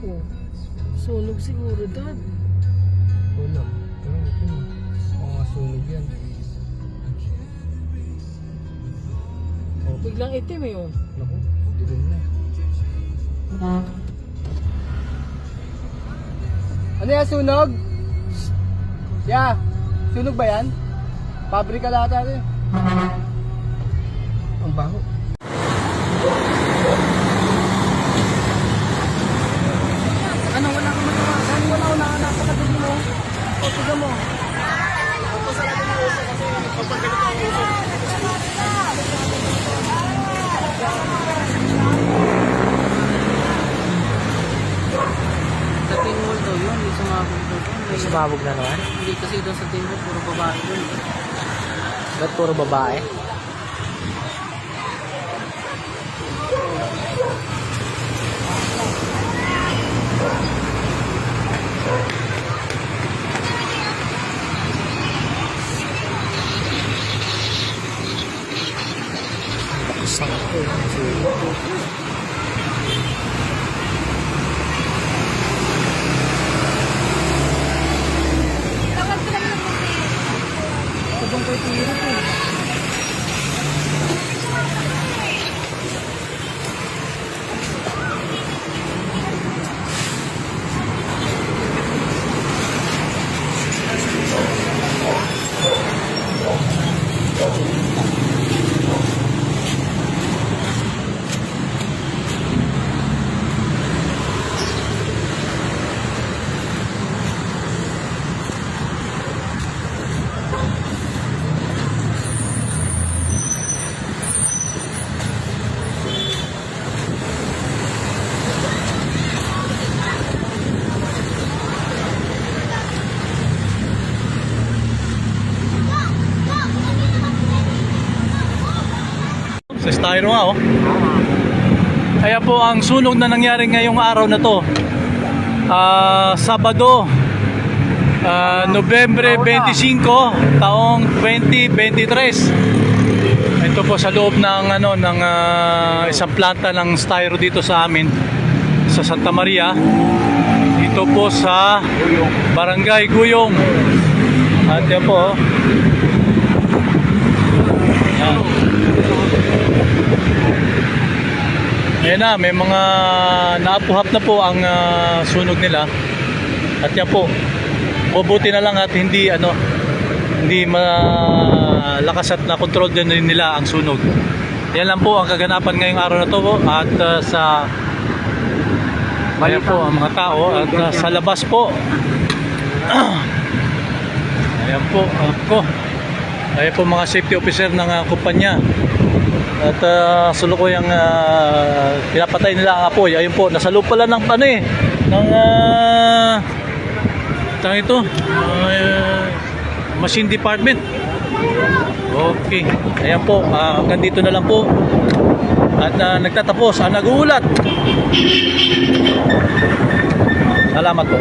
Oh. Sunog siguro, Dad. Wala. Pero ito na. Mga sunog yan. Oh, Biglang itim eh, oh. naku. Dilim na. Ano yan, sunog? Ya, sunog ba yan? Pabrika lahat yan eh. Ang baho. Ano, wala ka magawa. Dahil wala ko na napakadali mo. O, tiga mo. Sa Timor daw yun, hindi sumabog daw doon. May, Sumabog na naman? hindi kasi doon sa Timor, puro babae doon. Ba't puro babae? 이렇게해야 돼. Sa styro oh. Kaya po ang sunog na nangyari ngayong araw na to. Ah, Sabado, ah, Nobyembre 25, taong 2023. Ito po sa loob ng ano ng ah, isang planta ng styro dito sa amin sa Santa Maria. Dito po sa Barangay Guyong. At yan po. oh. Yan. Ayan na, may mga naapuhap na po ang ah, sunog nila. At yan po, mabuti na lang at hindi ano, hindi malakas at na control din nila ang sunog. Yan lang po ang kaganapan ngayong araw na to po. At ah, sa Ayan po ang mga tao at ah, sa labas po. Ayan po, ako. Ayan po mga safety officer ng ah, kumpanya. At uh, sulukuyang uh, pinapatay nila ang apoy. Ayun po, nasa loob pala ng ano eh, ng uh, tawag ito, uh, machine department. Okay, ayan po, uh, hanggang dito na lang po. At uh, nagtatapos ang nag-uulat. Salamat po.